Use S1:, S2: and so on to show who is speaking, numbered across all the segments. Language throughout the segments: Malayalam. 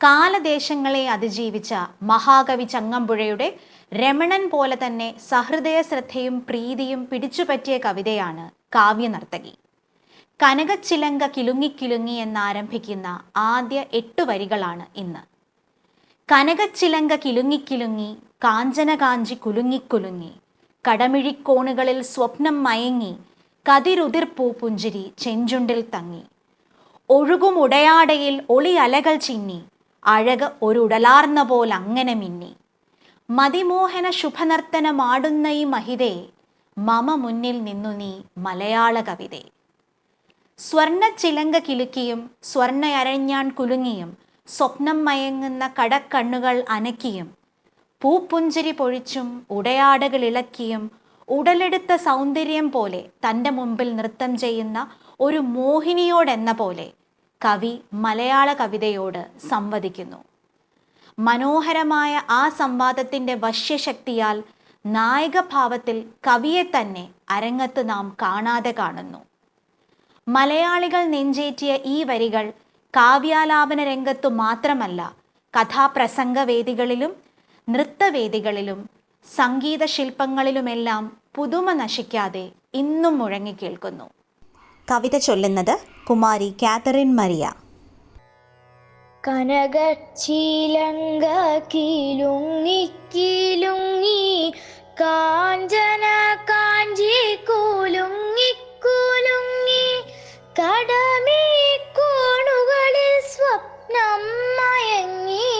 S1: കാലദേശങ്ങളെ അതിജീവിച്ച മഹാകവി ചങ്ങമ്പുഴയുടെ രമണൻ പോലെ തന്നെ സഹൃദയ ശ്രദ്ധയും പ്രീതിയും പിടിച്ചുപറ്റിയ കവിതയാണ് കാവ്യനർത്തകി. കനകച്ചിലങ്ക കിലുങ്ങിക്കിലുങ്ങി എന്നാരംഭിക്കുന്ന ആദ്യ എട്ടു വരികളാണ് ഇന്ന്. കനകച്ചിലങ്ക കിലുങ്ങിക്കിലുങ്ങി കാഞ്ചന കാഞ്ചി കുലുങ്ങിക്കുലുങ്ങി കടമിഴിക്കോണുകളിൽ സ്വപ്നം മയങ്ങി കതിരുതിർപ്പൂ പൂപുഞ്ചിരി ചെഞ്ചുണ്ടിൽ തങ്ങി ഒഴുകുമുടയാടയിൽ ഒളിയലകൾ ഒളി ചിന്നി അഴക് ഒരു ഉടലാർന്ന പോലെ അങ്ങനെ മിന്നി. മതിമോഹന ശുഭനർത്തനമാടുന്ന ഈ മഹിതേ മമ മുന്നിൽ നിന്നു നീ മലയാള കവിതേ. സ്വർണ ചിലങ്ക കിലുക്കിയും സ്വർണ അരഞ്ഞാൻ കുലുങ്ങിയും സ്വപ്നം മയങ്ങുന്ന കടക്കണ്ണുകൾ അനക്കിയും പൂപ്പുഞ്ചിരി പൊഴിച്ചും ഉടയാടകൾ ഇളക്കിയും ഉടലെടുത്ത സൗന്ദര്യം പോലെ തന്റെ മുമ്പിൽ നൃത്തം ചെയ്യുന്ന ഒരു മോഹിനിയോടെന്ന പോലെ കവി മലയാള കവിതയോട് സംവദിക്കുന്നു. മനോഹരമായ ആ സംവാദത്തിന്റെ വശ്യശക്തിയാൽ നായകഭാവത്തിൽ കവിയെ തന്നെ അരങ്ങത്ത് നാം കാണാതെ കാണുന്നു. മലയാളികൾ നെഞ്ചേറ്റിയ ഈ വരികൾ കാവ്യാലാപന രംഗത്തു മാത്രമല്ല കഥാപ്രസംഗവേദികളിലും നൃത്തവേദികളിലും സംഗീത ശില്പങ്ങളിലുമെല്ലാം പുതുമ നശിക്കാതെ ഇന്നും മുഴങ്ങിക്കേൾക്കുന്നു കവിത ചൊല്ലുന്നത് കുമാരി കാതറിൻ മരിയ.
S2: കനകച്ചിലങ്ക കീലുങ്ങി കീലുങ്ങി കാഞ്ചന കാഞ്ചി കൂലുങ്ങി കൂലുങ്ങി കടമേ കോണുകളിൽ സ്വപ്നം മയങ്ങി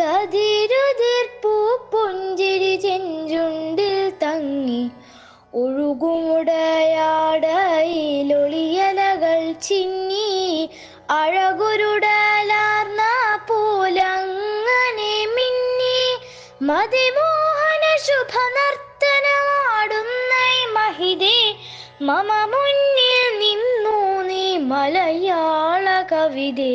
S2: കതിരുതിർപ്പൂ പുഞ്ചിരി ചെഞ്ചുണ്ടിൽ തങ്ങി ഒഴുകുമുടയാടയിലൊളിയലകൾ ചിന്നി അഴകുരുടലാർന്ന പോലങ്ങനെ മിന്നി മതിമോഹന ശുഭ നർത്തനമാടുന്ന മഹിതേ മമ മുന്നിൽ നിന്നു നീ മലയാള കവിതേ.